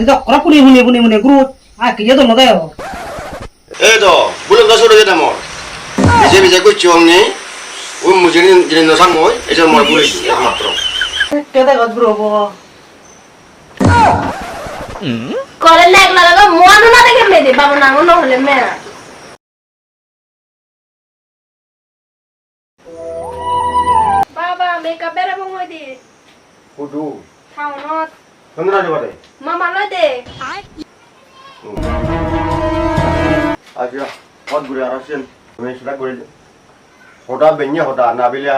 di dokra puni puni puni puni grut. Aki jado mo tayo. Edo, bulan ka suru jada mo. Bisa bisa ko ciong ni. Um mujinin jinin no sang moy, ejo mo puli matro. Kada gat bro bo. কলের লাগ লাগা মন না দেখে মেয়ে দে বাবা নাঙ্গল হলে মেয়ে বাবা মেকআপের এবং ওই দিয়ে খাওয়ানোর চন্দ্রাজ কত ঘুরে আর আসেন আমি সেটা করে হটা বেঞ্জে হটা না বিলে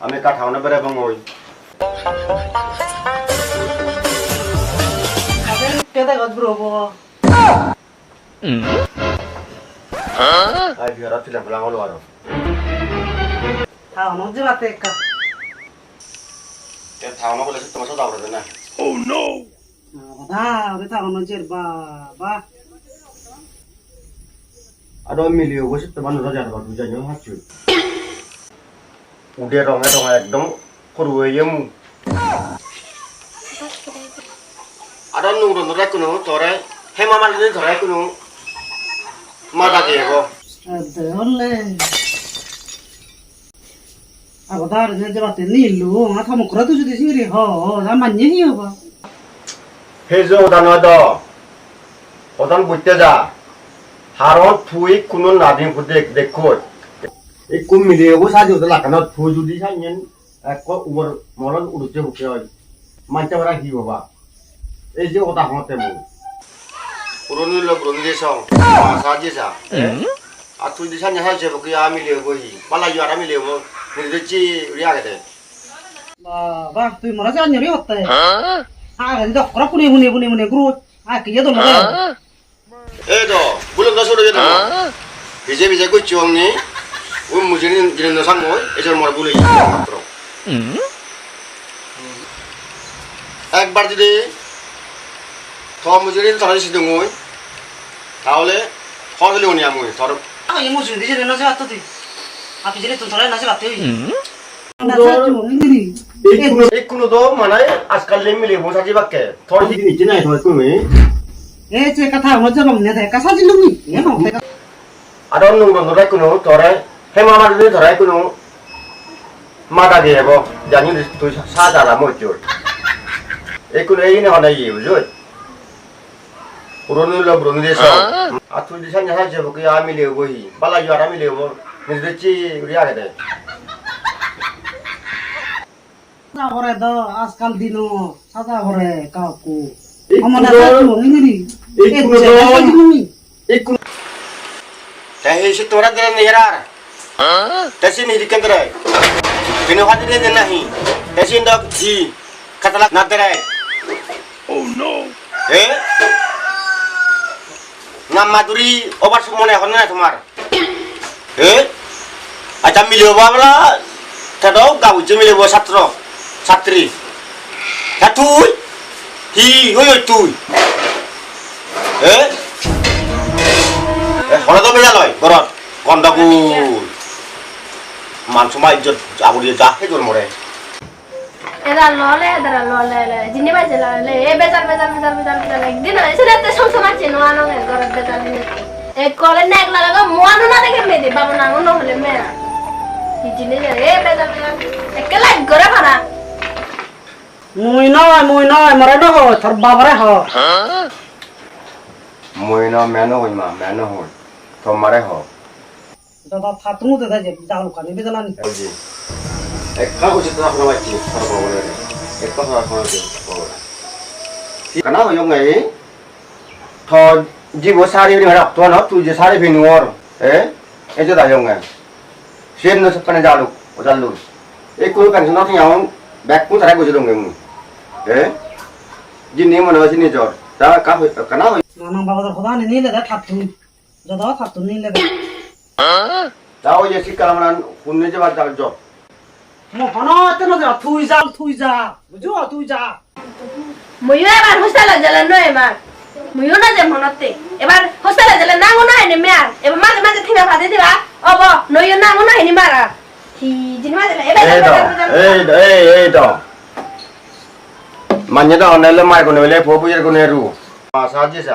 আমি কাঠাও না বেড়ে এবং ওই কেদা গদ ব্রো বো আই ভিড়া তিলা বলা হলো আর থাও নজে বাতে বলে তোমার সাথে আবড়ে না। Oh, ও নো আরে তা আমার জের বাবা। আর ওই মিলিয়ে বসে তো মানুষ রাজার বাবু জানি হাঁচু উঠে রঙে রঙে একদম করু হয়ে যাব আর নুরো নুরে কোনো ধরে হেমা মালিনী ধরে কোনো মাদা দিয়ে গো। ধরলে Agora já já bateu nilo, a tá mocrado de dizer, ó, da manhã eu vá. Rezo da nada. ওদান বুঝতে যা। হারণ থুই কোনো নাদিন দেখ দেখো এই কম মিলিয়ে ও সাজি ওদের লাগানো থুই যদি সাইন এক উবর মরণ উড়ুতে উঠে হয়। মানতে পারা কি বাবা এই যে ওটা হতে মো পুরনো আর তুই দিশা নেহা যাব আমি লেবো পালা আমি লেবো తెచ్చి ఉడియాగదే বাবা তুই মরা যা নিয়ে হতে আর এদিকে খরা পুনে হুনে হুনে হুনে গ্রু আর কি তো মরে এ তো বুলন দসো রে তো বিজে বিজে কই চং নি ও মুজে নি গিরে না সাং মই এসর মর বুলে একবার যদি থ মুজে নি তাহলে সিদ্ধ মই তাহলে খরচ লিও নি আমি তোর আপনি জেনে তুমি ধরে নাচে না। এই কোনো তো মানে আজকাল মিলে বসাজি বাক্কে থর হিদি নিচে নাই থর তুমি। এ যে কথা মজা বামনে দেখ কাসা জিলুমি এ মং দেখ আর অন্য বন্ধুরা কোনো তোরে হেমামার যদি ধরাই কোনো। মাথা দিয়ে হব জানি তুই সাদা মজুর। এই এই না হলে ইয়ে বুঝুই পুরনো লোক পুরনো দেশ। আর তুই দিশা নেশা যাব কি আমি লিয়ে বহি পালা যার আমি লিয়ে চি রিয়া গেছে সাদা করে দ আজকাল দিনো সাদা করে কাকু এই আমার কুলো- সাথে মঙ্গিরি এই এ কুলো যে তো- কাসা জিলুমি এই কোনো তাই সে তোরা দিলে নেহার তাই নি নাহি তাই ndok জি কাতলা না দেয় ও নো এ নাম মাদুরি ওবার মনে এখন না তোমার এ আচ্ছা মিলিয়ে বাবলা তাতো গাউ যে মিলিয়ে ছাত্র ছাত্রী তা তুই, হি হই হই তুই। এ? হলে তো বেজা লয়, ঘৰত। গণ্ডগোল। মান চমা ইজ্জত আবুৰি যা, সেই তোৰ মৰে। এরা ললে এরা ললে জিনি বাজে ললে। এ বেজার বেজার বেজার বেজার বেজার একদিন এসে রাতে সব সময় চেনো আনো এর ঘরে বেজার দিনে এ, কলে লাগলা লাগা মোয়ানো না দেখে মেয়ে দে, বাবা নাঙ্গো নহলে মেয়ে। মুই নয় মুই নয় মরে নহ তোর বাবারে হ। মই ন মেন হৈ মা মেন হৈ তোমাৰে হ। দাদা থাতুমু দাদা যে জালু কানি একা বাচ্চি থৰ পাবলৈ এক কথা এখন কানা হৈ যাওঁ এই? থ যিব চাৰি বুলি ভাড়া ন তুই যে চাৰি ভিনোৰ এ? যে দাই যাওঁ জালুক এই কোনো কানে ন থিয়াও বেগ কোন তাৰে গৈছে দং মোৰ এ? যিনি মনে হৈছে নিজৰ তা কা হৈ কানা নানা বাবাদের খোদা নি নিলে দে থাতুম দাদা থাতুম নিলে দে। তা ওই যে শীতকাল শুনে যে বাদ যাও মো হন তেন যা থুই যা থুই যা বুঝো তুই যা। ময়ও এবার হোস্টেলে গেলে নয় এবার। ময়ও না যে মনতে। এবার হোস্টেলে গেলে নাঙ্গো না এনে মেয়ার। এবার মাঝে মাঝে থিবা ভাতে দিবা। অব নইও নাঙ্গো না এনে মারা। কি মাই কোনো এ বেজার কোনো রু। বেজার